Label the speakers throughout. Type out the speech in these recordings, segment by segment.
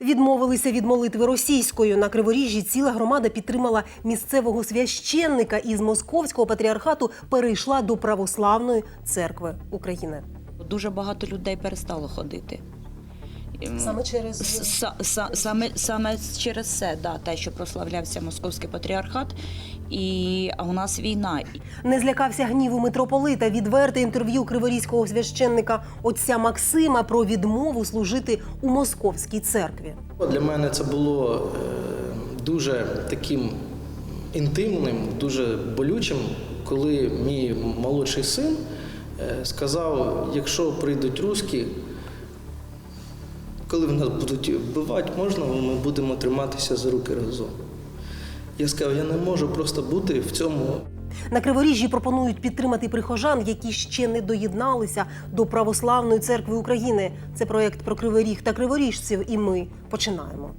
Speaker 1: Відмовилися від молитви російською. На Криворіжжі ціла громада підтримала місцевого священника із московського патріархату перейшла до православної церкви України.
Speaker 2: Дуже багато людей перестало ходити. Ем,
Speaker 1: через
Speaker 2: С- са- саме, саме через це, да, те, що прославлявся московський патріархат, і а у нас війна.
Speaker 1: не злякався гніву митрополита. Відверте інтерв'ю криворізького священника отця Максима про відмову служити у московській церкві.
Speaker 3: Для мене це було е, дуже таким інтимним, дуже болючим, коли мій молодший син е, сказав: якщо прийдуть русські, коли нас будуть вбивати, можна, ми будемо триматися за руки разом. Я сказав, я не можу просто бути в цьому
Speaker 1: На Криворіжжі пропонують підтримати прихожан, які ще не доєдналися до православної церкви України. Це проект про Криворіг та криворіжців. І ми починаємо.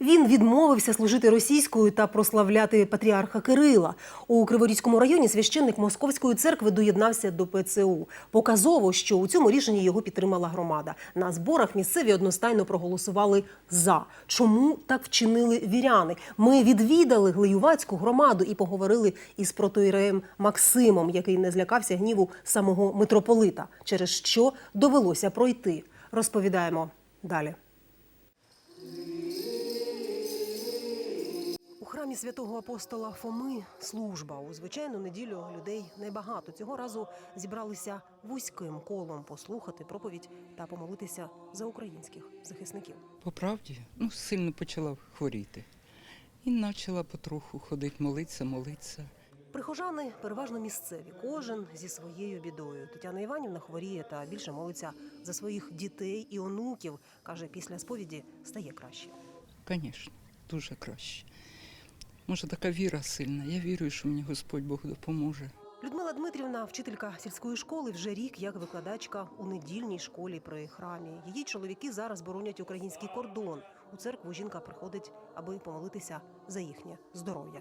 Speaker 1: Він відмовився служити російською та прославляти патріарха Кирила. У Криворізькому районі священник Московської церкви доєднався до ПЦУ. Показово, що у цьому рішенні його підтримала громада. На зборах місцеві одностайно проголосували за. Чому так вчинили віряни? Ми відвідали Глиювацьку громаду і поговорили із протоіреєм Максимом, який не злякався гніву самого митрополита, через що довелося пройти. Розповідаємо далі. Храмі святого апостола Фоми служба. У звичайну неділю людей небагато. Цього разу зібралися вузьким колом послухати проповідь та помолитися за українських захисників.
Speaker 4: По правді, ну, сильно почала хворіти. І почала потроху ходити, молитися, молитися.
Speaker 1: Прихожани переважно місцеві, кожен зі своєю бідою. Тетяна Іванівна хворіє та більше молиться за своїх дітей і онуків. каже, після сповіді стає краще.
Speaker 4: Звісно, дуже краще. Може, така віра сильна. Я вірю, що мені Господь Бог допоможе.
Speaker 1: Людмила Дмитрівна, вчителька сільської школи, вже рік як викладачка у недільній школі при храмі. Її чоловіки зараз боронять український кордон. У церкву жінка приходить, аби помолитися за їхнє здоров'я.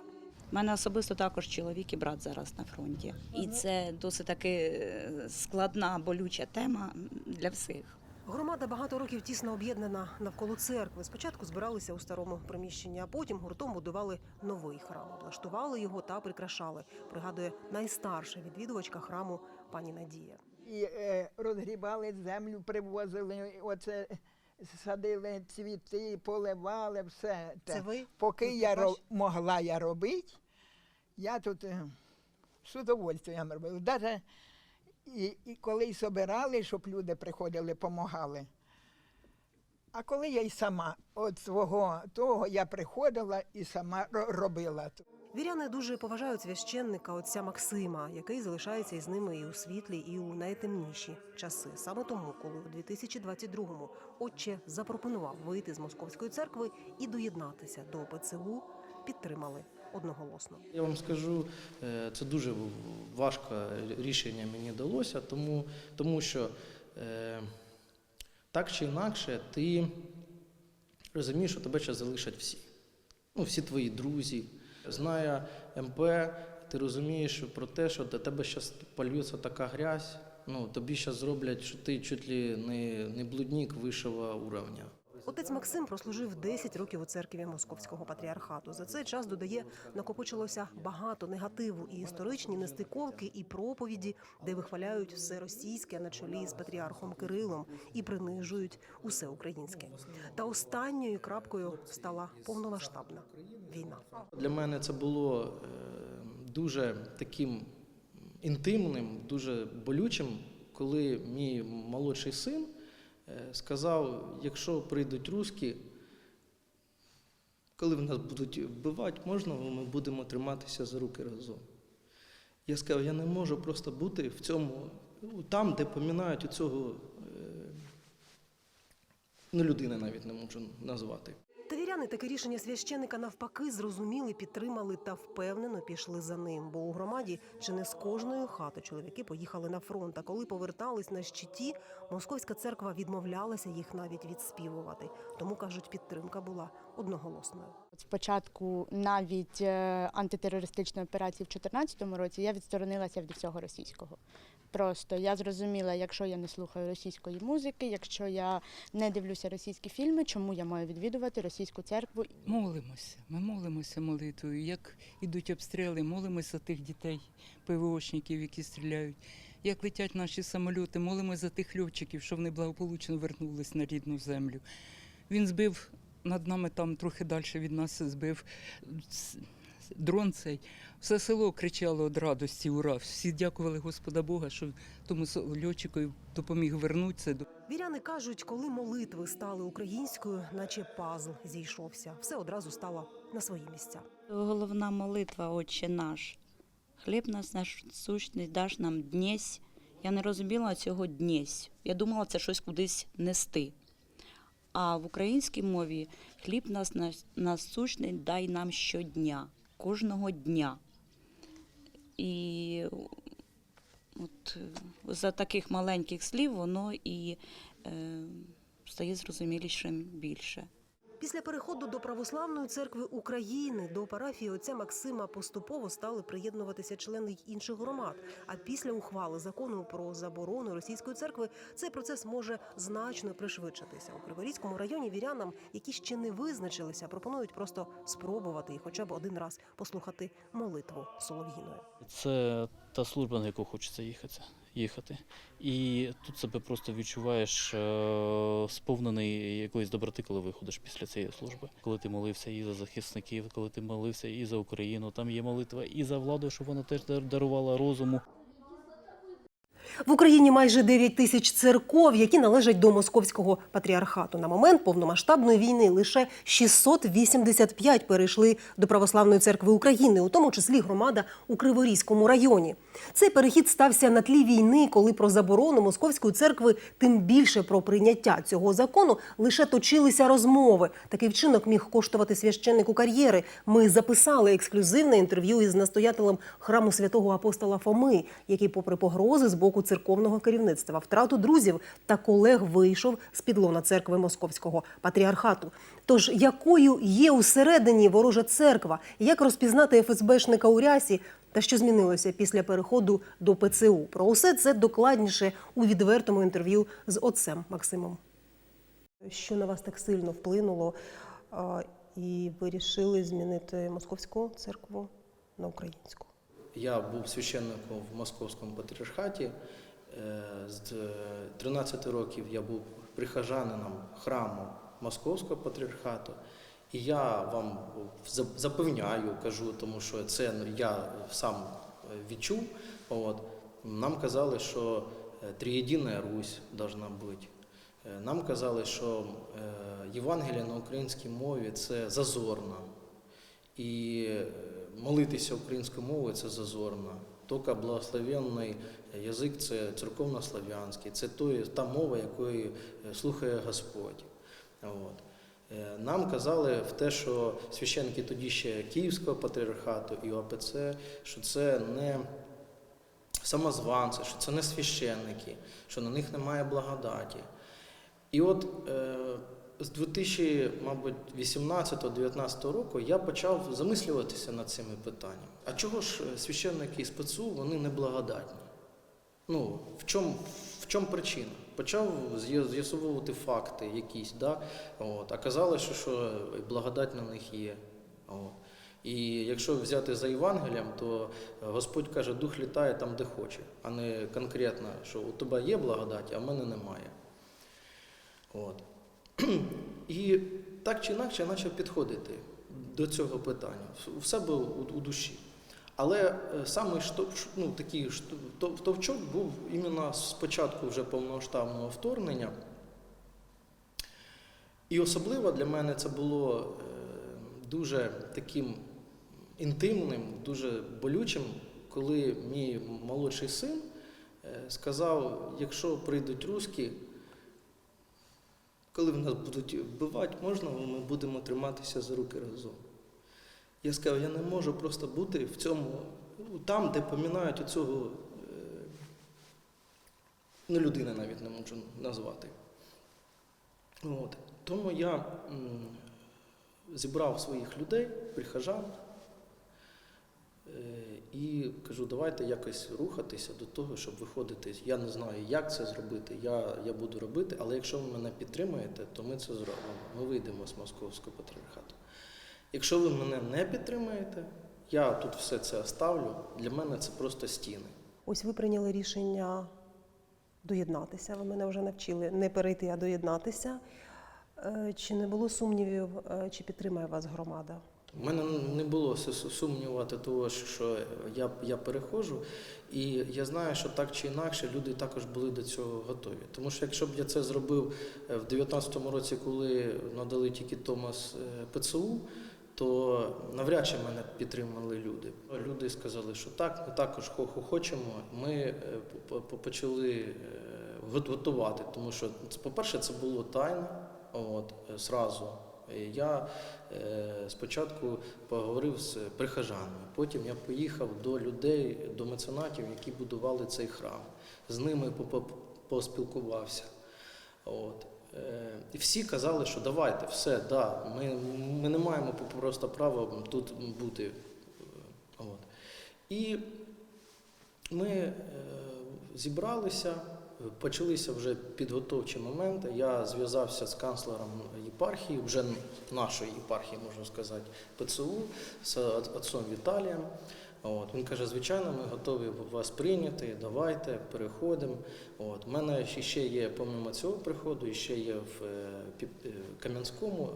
Speaker 2: У мене особисто також чоловік і брат зараз на фронті. І це досить таки е, складна, болюча тема для всіх.
Speaker 1: Громада багато років тісно об'єднана навколо церкви. Спочатку збиралися у старому приміщенні, а потім гуртом будували новий храм, облаштували його та прикрашали. Пригадує найстарша відвідувачка храму пані Надія.
Speaker 5: і е, розгрібали землю, привозили, оце садили цвіти, поливали, все.
Speaker 1: Це ви?
Speaker 5: Поки
Speaker 1: Тут
Speaker 5: я
Speaker 1: ваш?
Speaker 5: ро- могла я робити, я тут е, з удовольствием робила. Даже і, і коли й собирали, щоб люди приходили, допомагали. А коли я й сама от свого того я приходила і сама робила.
Speaker 1: Віряни дуже поважають священника отця Максима, який залишається із ними і у світлі, і у найтемніші часи. Саме тому, коли у 2022-му отче запропонував вийти з московської церкви і доєднатися до ПЦУ, підтримали одноголосно.
Speaker 3: Я вам скажу, е, це дуже важке рішення мені далося, тому, тому що е, так чи інакше ти розумієш, що тебе зараз залишать всі. Ну, всі твої друзі. Знає МП, ти розумієш про те, що до тебе зараз польється така грязь, ну, тобі зараз зроблять, що ти чуть ли не, не блудник вищого уровня.
Speaker 1: Отець Максим прослужив 10 років у церкві Московського патріархату. За цей час додає, накопичилося багато негативу і історичні нестиковки, і проповіді, де вихваляють все російське на чолі з патріархом Кирилом і принижують усе українське. Та останньою крапкою стала повномасштабна війна.
Speaker 3: Для мене це було е, дуже таким інтимним, дуже болючим, коли мій молодший син сказав: якщо прийдуть русські, коли в нас будуть вбивати, можна, ми будемо триматися за руки разом. Я сказав, я не можу просто бути в цьому, ну, там, де помінають у цього, е, ну, людини навіть не можу назвати.
Speaker 1: Та віряни таке рішення священика навпаки зрозуміли, підтримали та впевнено пішли за ним. Бо у громаді чи не з кожної хати чоловіки поїхали на фронт. А коли повертались на щиті, московська церква відмовлялася їх навіть відспівувати. Тому кажуть, підтримка була одноголосною.
Speaker 6: Спочатку навіть е, антитерористичної операції в 2014 році я відсторонилася від всього російського. Просто я зрозуміла, якщо я не слухаю російської музики, якщо я не дивлюся російські фільми, чому я маю відвідувати російську церкву
Speaker 4: Молимося. Ми молимося молитвою. Як ідуть обстріли, молимося тих дітей, ПВОшників, які стріляють. Як летять наші самольоти, молимося за тих льотчиків, що вони благополучно вернулись на рідну землю. Він збив над нами там трохи далі від нас збив дрон цей. Все село кричало від радості, ура. Всі дякували Господа Бога, що тому льотчику допоміг вернутися.
Speaker 1: Віряни кажуть, коли молитви стали українською, наче пазл зійшовся, все одразу стало на свої місця.
Speaker 2: Головна молитва Отче наш. Хліб нас наш сущний даш нам днесь. Я не розуміла цього днесь. Я думала, це щось кудись нести. А в українській мові хліб нас насущний дай нам щодня, кожного дня. І от за таких маленьких слів воно і е, стає зрозумілішим більше.
Speaker 1: Після переходу до православної церкви України до парафії отця Максима поступово стали приєднуватися члени інших громад. А після ухвали закону про заборону російської церкви цей процес може значно пришвидшитися. У Криворізькому районі вірянам, які ще не визначилися, пропонують просто спробувати і хоча б один раз послухати молитву солов'їною.
Speaker 7: Це та служба, на яку хочеться їхати. Їхати. І тут себе просто відчуваєш е, сповнений якоїсь доброти, коли виходиш після цієї служби. Коли ти молився і за захисників, коли ти молився і за Україну, там є молитва і за владу, щоб вона теж дарувала розуму.
Speaker 1: В Україні майже 9 тисяч церков, які належать до московського патріархату. На момент повномасштабної війни лише 685 перейшли до православної церкви України, у тому числі громада у Криворізькому районі. Цей перехід стався на тлі війни, коли про заборону московської церкви, тим більше про прийняття цього закону, лише точилися розмови. Такий вчинок міг коштувати священнику кар'єри. Ми записали ексклюзивне інтерв'ю із настоятелем храму святого апостола Фоми, який, попри погрози з боку церковного керівництва, втрату друзів та колег, вийшов з підлона церкви московського патріархату. Тож якою є усередині ворожа церква? Як розпізнати ФСБшника у рясі? Та що змінилося після переходу до ПЦУ? Про усе це докладніше у відвертому інтерв'ю з отцем Максимом. Що на вас так сильно вплинуло, і вирішили змінити московську церкву на українську?
Speaker 3: Я був священником в московському патріархаті. Е, З 13 років я був прихожанином храму Московського патріархату. І я вам запевняю, кажу, тому що це я сам відчув. От. Нам казали, що е, триєдина Русь должна бути. Е, Нам казали, що е, Євангелія на українській мові це зазорно. І е, молитися українською мовою це зазорно. Тільки благословенний язик це церковнослов'янський, це той, та мова, якою е, слухає Господь. От. Е, Нам казали в те, що священники тоді ще Київського патріархату і ОПЦ, що це не самозванці, що це не священники, що на них немає благодаті. І от е, з 2018-2019 року я почав замислюватися над цими питаннями. А чого ж е, священники з ПЦУ вони не благодатні? Ну, в чому, в чому причина? Почав з'ясовувати факти якісь, да? От. а казали, що, що благодать на них є. От. І якщо взяти за Євангелієм, то Господь каже, дух літає там, де хоче, а не конкретно, що у тебе є благодать, а в мене немає. От. І так чи інакше я почав підходити до цього питання в себе у, у душі. Але е, саме ну, такий товчок був іменно спочатку вже повномасштабного вторгнення. І особливо для мене це було е, дуже таким інтимним, дуже болючим, коли мій молодший син е, сказав: якщо прийдуть русські, коли в нас будуть вбивати, можна ми будемо триматися за руки разом. Я сказав, я не можу просто бути в цьому, ну, там, де помінають оцього, е, ну, людини навіть не можу назвати. От. Тому я зібрав своїх людей, прихожан, е, і кажу, давайте якось рухатися до того, щоб виходити. Я не знаю, як це зробити. Я, я буду робити, але якщо ви мене підтримуєте, то ми це зробимо. Ми вийдемо з московського патріархату. Якщо ви мене не підтримуєте, я тут все це оставлю. Для мене це просто стіни.
Speaker 1: Ось ви прийняли рішення доєднатися. Ви мене вже навчили не перейти, а доєднатися. Е, Чи не було сумнівів, е, чи підтримає вас громада?
Speaker 3: У мене не було су- су- сумнівати того, що я, я переходжу, і я знаю, що так чи інакше люди також були до цього готові. Тому що якщо б я це зробив е, в 19-му році, коли надали тільки Томас е, ПЦУ, то навряд чи мене підтримали люди. Люди сказали, що так, ми також хо- хо- хочемо. Ми е, по- по- почали готувати, тому що, по-перше, це було тайно, от, зразу. І Я е, спочатку поговорив з прихожанами, потім я поїхав до людей, до меценатів, які будували цей храм. З ними по- по- поспілкувався. От. Е, І всі казали, що давайте, все, да, ми, ми не маємо просто права тут бути. Е, От. І ми е, зібралися, почалися вже підготовчі моменти. Я зв'язався з канцлером єпархії, вже нашої єпархії, можна сказати, ПЦУ, з отцом Віталієм. От. Він каже, звичайно, ми готові вас прийняти, давайте, переходимо. У мене ще- є, помимо цього приходу, ще є в е, е, Кам'янському,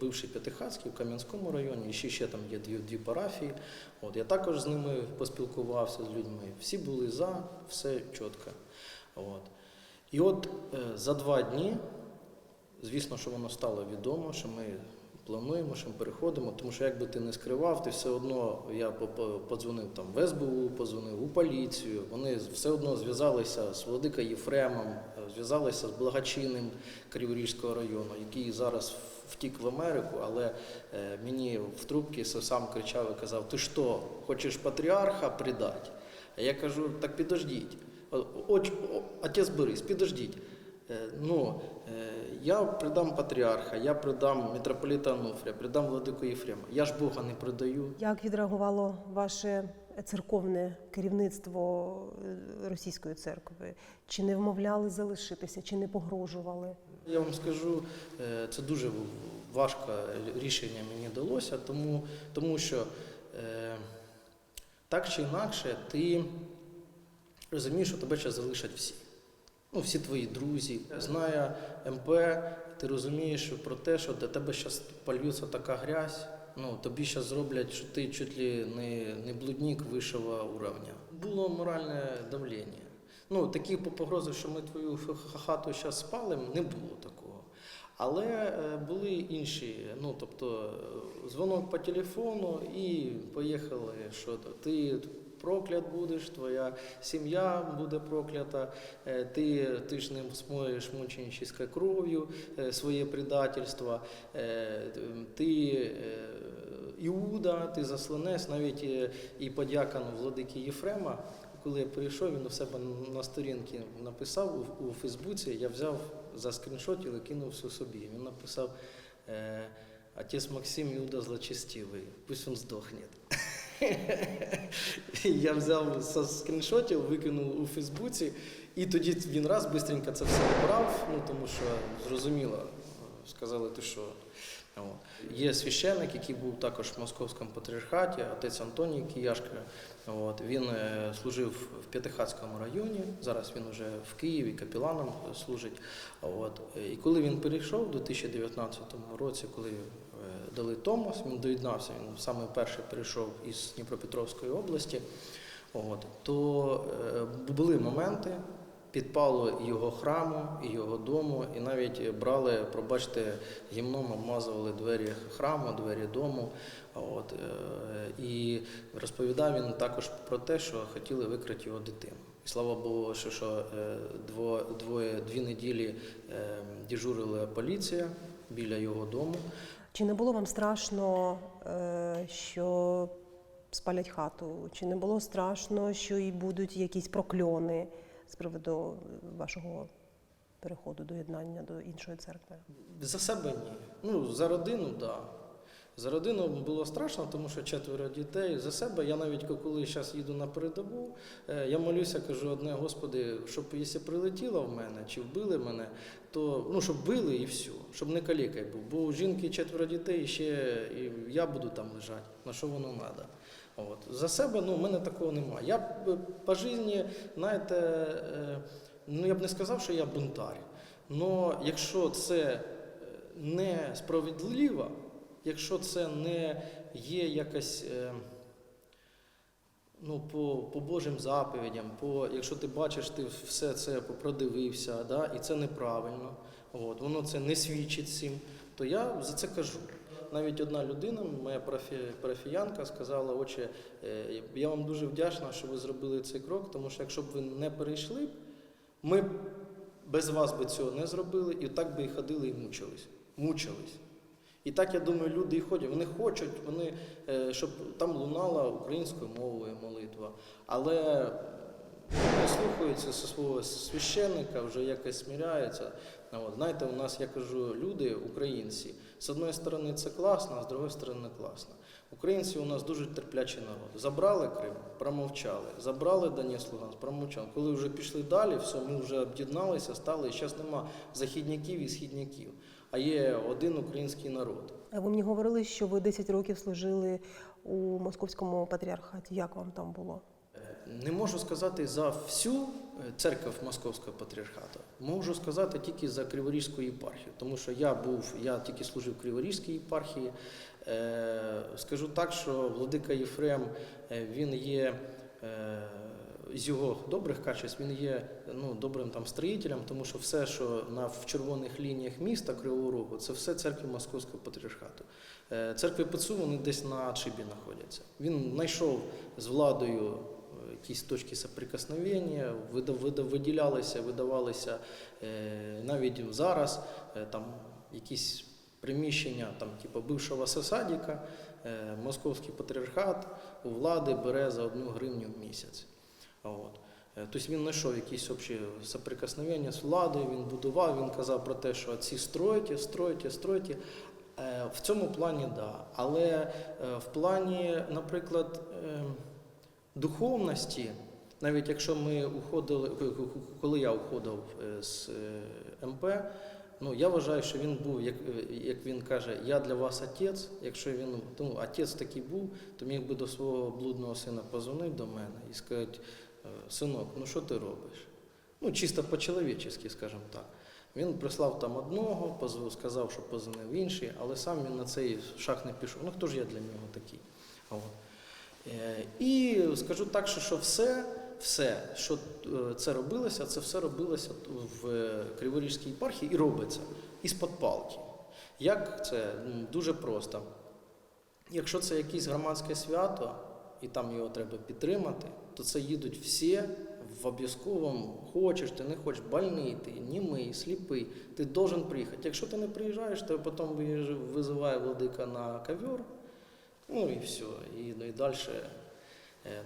Speaker 3: бивший П'ятихатський, в Кам'янському районі, і ще, ще там є дві, дві парафії. От. Я також з ними поспілкувався з людьми. Всі були за, все чітко. От. І от е, за два дні, звісно, що воно стало відомо, що ми плануємо, що ми переходимо, тому що як би ти не скривав, ти все одно я по- по- подзвонив там в СБУ, подзвонив у поліцію. Вони все одно зв'язалися з Владика Єфремом, е, зв'язалися з благочинним Криворізького району, який зараз втік в Америку, але е, мені в трубці сам кричав і казав: Ти що, хочеш патріарха придати? А я кажу, так підождіть. Отець Борис, підождіть. Е, Ну, е, я придам патріарха, я придам митрополита Ануфрія, придам владику Єфрема. Я ж Бога не придаю.
Speaker 1: Як відреагувало ваше церковне керівництво е, російської церкви? Чи не вмовляли залишитися, чи не погрожували?
Speaker 3: Я вам скажу, це дуже важко рішення мені далося, тому, тому що е, так чи інакше ти розумієш, що тебе зараз залишать всі. Ну, всі твої друзі. Знає МП, ти розумієш про те, що до тебе зараз польється така грязь. Ну, тобі зараз зроблять, що ти чуть ли не, не блудник вищого уровня. Було моральне давлення. Ну, такі погрози, що ми твою хату зараз спалимо, не було такого. Але е, були інші. Ну, тобто, е, дзвонок по телефону і поїхали, що ти проклят будеш, твоя сім'я буде проклята, е, ти, ти ж не смоєш мученическою кров'ю е, своє предательство, е, ти Іуда, ти засланеш, навіть і подякану владики Єфрема. Коли я прийшов, він у себе на сторінці написав у, Фейсбуці, я взяв за скріншотів і кинув все собі. Він написав Отець Максим Іуда злочестивий, пусть він здохне. Я взяв со скріншотів, викинув у Фейсбуці, і тоді він раз бистренько це все обрав, ну тому що зрозуміло, сказали, ти що. Є священник, який був також в московському патріархаті, отець Антоній Кияшка. От. Він е, служив в П'ятихатському районі, зараз він вже в Києві капеланом служить. От. І коли він перейшов у 2019 році, коли дали Томос, він доєднався, він саме перший перейшов із Дніпропетровської області. От, то е, були моменти підпалу і його храму, і його дому, і навіть брали, пробачте, гімном обмазували двері храму, двері дому. От, е, і розповідав він також про те, що хотіли викрити його дитину. І слава Богу, що, що е, дво, двоє, дві неділі е, дежурила поліція біля його дому.
Speaker 1: Чи не було вам страшно, е, що спалять хату? Чи не було страшно, що і будуть якісь прокльони з приводу вашого переходу до єднання до іншої церкви?
Speaker 3: За себе ні. Ну, за родину, так. Да. За родину було страшно, тому що четверо дітей. За себе я навіть коли зараз їду на передову, е, я молюся, кажу одне, Господи, щоб якщо прилетіло в мене чи вбили мене, то ну щоб били і все, щоб не калікай був. Бо у жінки четверо дітей, ще і я буду там лежати. На що воно треба? От. За себе ну, в мене такого немає. Я б по житті, знаєте, е, ну я б не сказав, що я бунтар. Але якщо це е, несправедливо, якщо це не є якась. е, Ну, по, по Божим заповідям, по, якщо ти бачиш, ти все це продивився, да, і це неправильно, от, воно це не свідчить цим, то я за це кажу. Навіть одна людина, моя парафі, парафіянка, сказала, отче, е, я вам дуже вдячна, що ви зробили цей крок, тому що якщо б ви не перейшли, ми без вас би цього не зробили, і так би і ходили і мучились. мучились. І так, я думаю, люди і ходять. Вони хочуть, вони, е, щоб там лунала українською мовою молитва. Але не слухаються свого священника, вже якось сміряються. Ну, От, знаєте, у нас, я кажу, люди, українці, з одної сторони це класно, а з другої сторони не класно. Українці у нас дуже терплячий народ. Забрали Крим, промовчали. Забрали Донецьк, Луганськ, промовчали. Коли вже пішли далі, все, ми вже об'єдналися, стали, і зараз нема західняків і східняків, а є один український народ.
Speaker 1: А Ви мені говорили, що ви 10 років служили у московському патріархаті. Як вам там було?
Speaker 3: Не можу сказати за всю е, церкву Московського патріархату. Можу сказати тільки за Криворізьку єпархію, тому що я був, я тільки служив в Криворізькій єпархії. Е, скажу так, що владика Єфрем е, він є. З його добрих качеств він є ну, добрим там строїтелем, тому що все, що на в червоних лініях міста Кривого Рогу, це все церкви Московського патріархату. Е, Церкви ПЦУ вони десь на Чибі знаходяться. Він знайшов з владою е, якісь точки соприкосновення, виділялися, видавалися е, навіть зараз там якісь приміщення, там, типу бившого садика, е, московський патріархат у влади бере за одну гривню в місяць. От. Тобто він знайшов якісь общі соприкосновення з владою, він будував, він казав про те, що ці стройте, стройте, стройте. Е, В цьому плані так. Да. Але е, в плані, наприклад, е, духовності, навіть якщо ми уходили, коли я уходив з МП, ну я вважаю, що він був, як, як він каже, я для вас отець. Якщо він ну, отець такий був, то міг би до свого блудного сина позвонити до мене і сказати, «Е, синок, ну що ти робиш? Ну, чисто по-чоловічески, скажімо так. Він прислав там одного, сказав, що позвонив інший, але сам він на цей шаг не пішов. Ну хто ж я для нього такий? От. Е, І скажу так, що, все, все, що е, це робилося, це все робилося в е, Криворізькій єпархії і робиться із-под палки. Як це? Дуже просто. Якщо це якесь громадське свято, і там його треба підтримати, то це їдуть всі в обов'язковому, хочеш ти не хочеш, больний ти, німий, сліпий, ти должен приїхати. Якщо ти не приїжджаєш, то потім визиває владика на ковер, ну і все. І, ну, і далі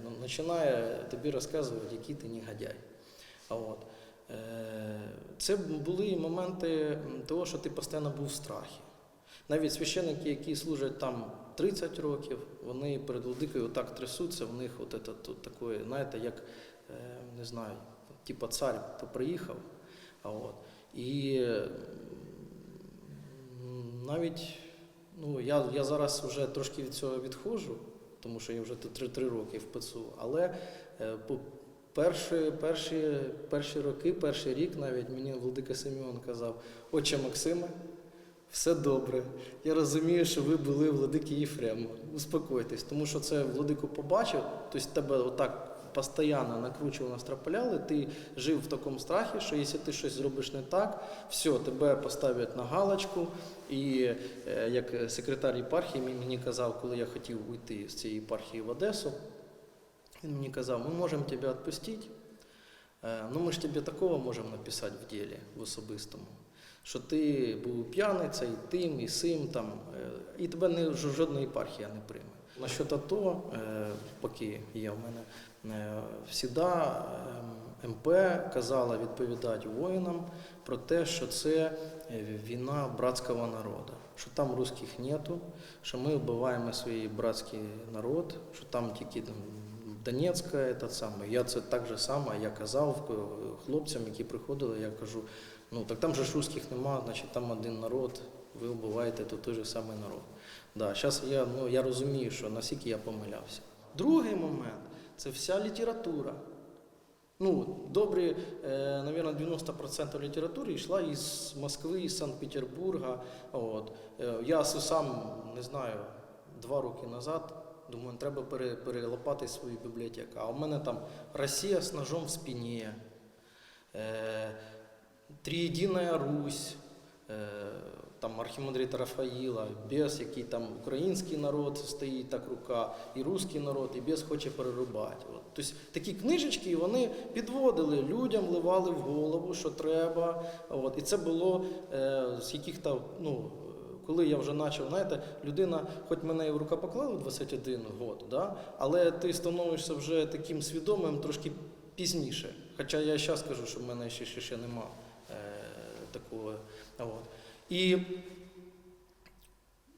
Speaker 3: ну, починає тобі розказувати, який ти негодяй. А От. Е, Це були моменти того, що ти постійно був в страхі. Навіть священники, які служать там 30 років, вони перед владикою так трясуться, в них от це, тут таке, знаєте, як, е, не знаю, типа цар, то от. І навіть ну, я, я зараз вже трошки від цього відходжу, тому що я вже тут три, три роки в ПЦУ, але е, по перші, перші, перші роки, перший рік навіть мені Владика Симеон казав, отче Максиме, все добре. Я розумію, що ви були владики Єфрема. Успокойтесь, тому що це владику побачив, тобто тебе отак постійно накручували, настропаляли, ти жив в такому страхі, що якщо ти щось зробиш не так, все, тебе поставлять на галочку. І е, як секретар єпархії мені- казав, коли я хотів уйти з цієї єпархії в Одесу, він мені казав, ми можемо тебе відпустити, Е, Ну, ми ж тобі такого можемо написати в ділі, в особистому, що ти був п'яниця і тим, і сим, там, е, і тебе не, жодна єпархія не прийме. Насчет АТО, е, поки є в мене, е, всіда ем, МП казала відповідати воїнам про те, що це війна братського народу, що там русських нету, що ми вбиваємо свій братський народ, що там тільки Донецька, этот саме. Я це так же само, я казав хлопцям, які приходили, я кажу, ну так там же ж русських нема, значить там один народ, ви вбиваєте тут той же самий народ. Да, зараз я, ну, я розумію, що наскільки я помилявся. Другий момент це вся література. Ну, добрі, е, навірно, 90% літератури йшла із Москви, із Санкт-Петербурга. От. Е, я сам не знаю, два роки назад думаю, треба пере, перелопати свою бібліотеку. А у мене там Росія з ножом в спині, е, Триєдина Русь, е, там архімандрит Рафаїла, бес, який там український народ стоїть так рука, і русський народ, і бес хоче перерубати. От. Тобто такі книжечки вони підводили людям, ливали в голову, що треба. От. І це було е, з яких-то, ну, коли я вже почав, знаєте, людина, хоч мене і в рукопоклали в 21 год, да, але ти становишся вже таким свідомим трошки пізніше. Хоча я зараз кажу, що в мене ще, ще, ще нема такого. От. І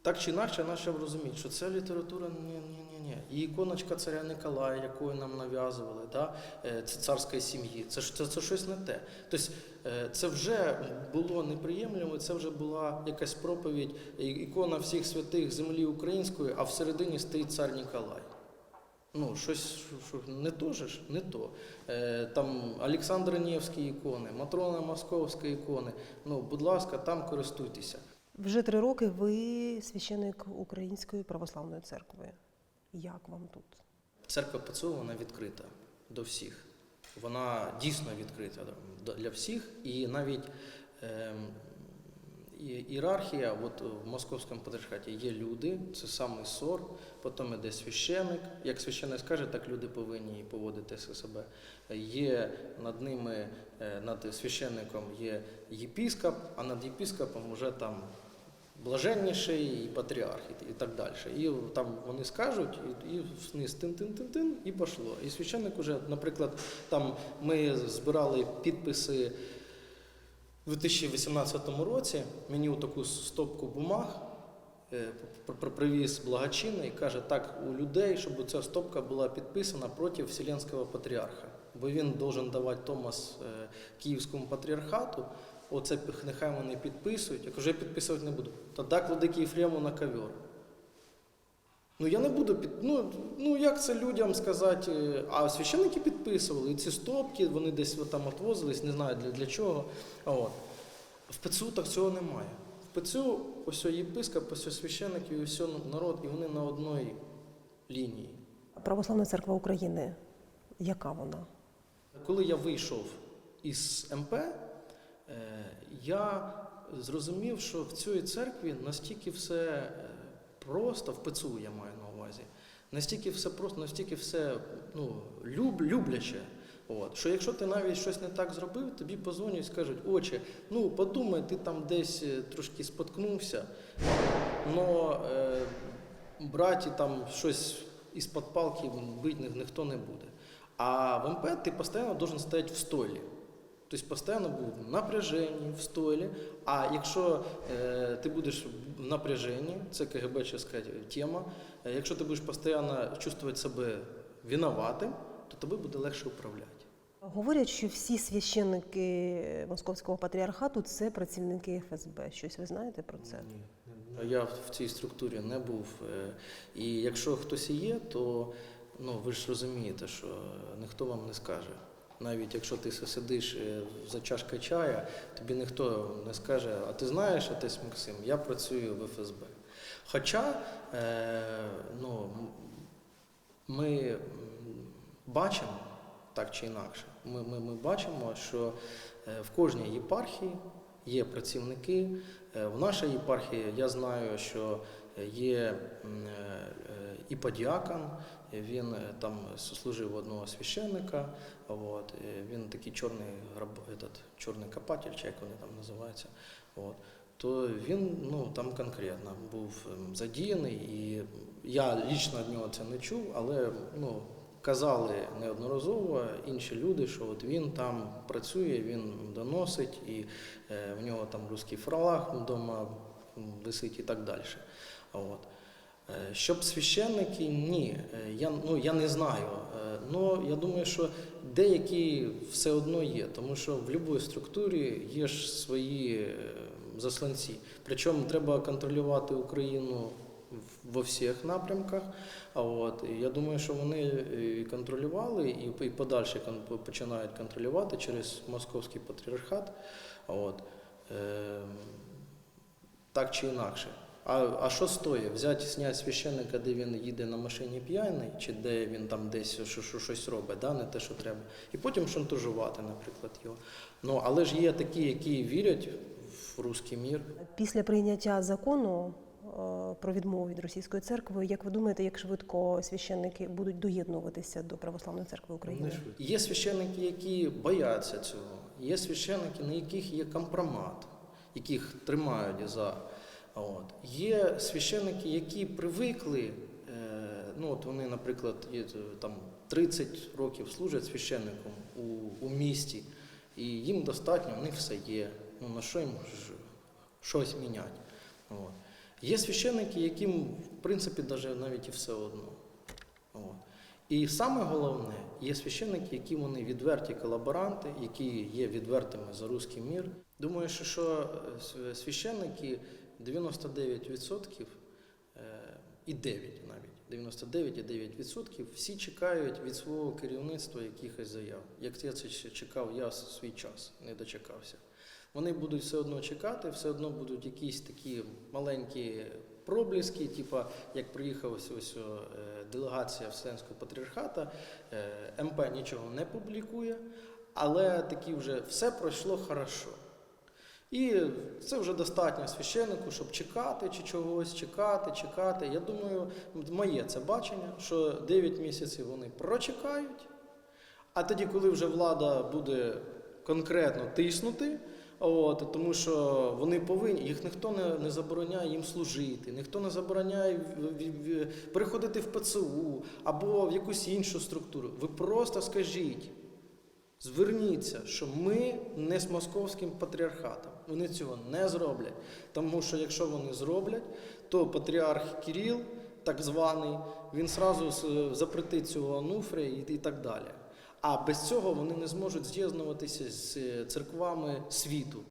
Speaker 3: так чи інакше почав розуміти, що це література ні, ні, ні, ні. І іконочка царя Николая, якою нам нав'язували, да? е, це царської сім'ї, це, це, це щось не те. Тобто е, це вже було неприємлемо, це вже була якась проповідь, ікона всіх святих землі української, а всередині стоїть цар Ніколай. Ну, щось що, не то же ж, не то. Е, там Олександр Невський ікони, Матрона Московська ікони. Ну, будь ласка, там користуйтеся.
Speaker 1: Вже три роки ви священик Української православної церкви. Як вам тут?
Speaker 3: Церква ПЦУ вона відкрита до всіх. Вона дійсно відкрита для всіх. І навіть і- ієрархія, от в московському патріархаті є люди, це самий сор, потім іде священик. Як священик скаже, так люди повинні поводити себе. Є над ними, е, над священником є єпіскоп, а над єпіскопом вже там блаженніший і патріарх, і, так далі. І там вони скажуть, і, і вниз тин-тин-тин-тин, і пішло. І священник уже, наприклад, там ми збирали підписи у 2018 році, мені таку стопку бумаг е, пр- пр- привіз благочинний і каже, так, у людей, щоб ця стопка була підписана проти Вселенського патріарха. Бо він должен давати Томас е, Київському патріархату, оце нехай вони підписують. Я кажу, я підписувати не буду. Тоді клади Єфрему на ковер. Ну я не буду під. Ну, ну як це людям сказати? А священники підписували, і ці стопки, вони десь там отвозились, не знаю для, для чого. А От. В ПЦУ так цього немає. В ПЦУ ось єпископ, ось священники, і ось народ, і вони на одній лінії.
Speaker 1: Православна церква України. Яка вона?
Speaker 3: Коли я вийшов із МП, е, я зрозумів, що в цій церкві настільки все е, просто, в ПЦУ я маю на увазі, настільки все просто, настільки все ну, люб, любляче. От, що якщо ти навіть щось не так зробив, тобі позвонять і скажуть, отче, ну подумай, ти там десь е, трошки споткнувся, але е, браті там щось із-під палки бити ніхто не буде. А в МП ты постоянно должен стоять в стойлі. Тобто постійно був в напряженні, в стойлі. А якщо е, ти будеш в напряженні, це КГБческа тема, е, якщо ти будеш постійно чувствувати себе винуватим, то тобі буде легше управляти.
Speaker 1: Говорять, що всі священники Московського патріархату це працівники ФСБ. Щось ви знаєте про це?
Speaker 3: Ні. Я в цій структурі не був. е, І якщо хтось і є, то ну, ви ж розумієте, що ніхто вам не скаже. Навіть якщо ти сидиш е, за чашкою чая, тобі ніхто не скаже, а ти знаєш, отець Максим, я працюю в ФСБ. Хоча е, ну, ми бачимо так чи інакше, ми, ми, ми бачимо, що е, в кожній єпархії є працівники. В нашій єпархії я знаю, що є м, е, іподіакон, він е, там служив одного священника, от, він такий чорний, этот, чорний копатель, чи як вони там називаються. От, то він ну, там конкретно був ем, задіяний, і я лічно від нього це не чув, але ну, казали неодноразово інші люди, що от він там працює, він доносить, і е, в нього там русський фралах вдома висить і так далі. От. Е, Щоб священники, ні, Е, я, ну, я не знаю. Ну, я думаю, що деякі все одно є, тому що в будь-якій структурі є ж свої засланці. Причому треба контролювати Україну во всіх напрямках. А от я думаю, що вони і контролювали і, і подальше починають контролювати через московський патріархат. От. Е, так чи інакше. А, а що стоїть? Взяти, зняти священника, де він їде на машині п'яний, чи де він там десь що, що, щось робить, да? не те, що треба. І потім шантажувати, наприклад, його. Ну, але ж є такі, які вірять в русський мір.
Speaker 1: Після прийняття закону е, про відмову від російської церкви, як ви думаєте, як швидко священники будуть доєднуватися до православної церкви України?
Speaker 3: Є священники, які бояться цього. Є священники, на яких є компромат, яких тримають за. От. Є священики, які привикли, е, ну от вони, наприклад, е, там 30 років служать священником у, у місті, і їм достатньо, у них все є. Ну на що їм щось міняти? От. Є священники, яким, в принципі, навіть і все одно. От. І саме головне, є священники, які вони відверті колаборанти, які є відвертими за руський мір. Думаю, що, що е, священники 99% е, і 9 навіть, 99,9% всі чекають від свого керівництва якихось заяв. Як я це чекав, я свій час не дочекався. Вони будуть все одно чекати, все одно будуть якісь такі маленькі пробліски, типа як приїхав ось, ось е, делегація Вселенського патріархата, е, МП нічого не публікує, але такі вже все пройшло хорошо. І це вже достатньо священнику, щоб чекати чи чогось, чекати, чекати. Я думаю, моє це бачення, що 9 місяців вони прочекають, а тоді, коли вже влада буде конкретно тиснути, от, тому що вони повинні, їх ніхто не, не забороняє їм служити, ніхто не забороняє переходити в ПЦУ або в якусь іншу структуру. Ви просто скажіть. Зверніться, що ми не з московським патріархатом. Вони цього не зроблять. Тому що якщо вони зроблять, то патріарх Кіріл, так званий, він сразу запретить цього Ануфрія і, і так далі. А без цього вони не зможуть з'єднуватися з е, церквами світу.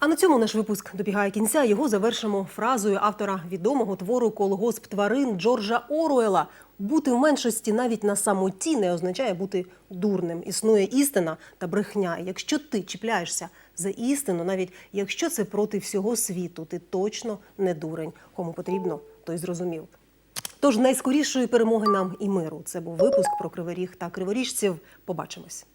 Speaker 1: А на цьому наш випуск добігає кінця. Його завершимо фразою автора відомого твору Колгосп тварин Джорджа Оруела. Бути в меншості навіть на самоті не означає бути дурним. Існує істина та брехня. Якщо ти чіпляєшся за істину, навіть якщо це проти всього світу, ти точно не дурень. Кому потрібно, той зрозумів. Тож найскорішої перемоги нам і миру. Це був випуск про кривий ріг та криворіжців. Побачимось.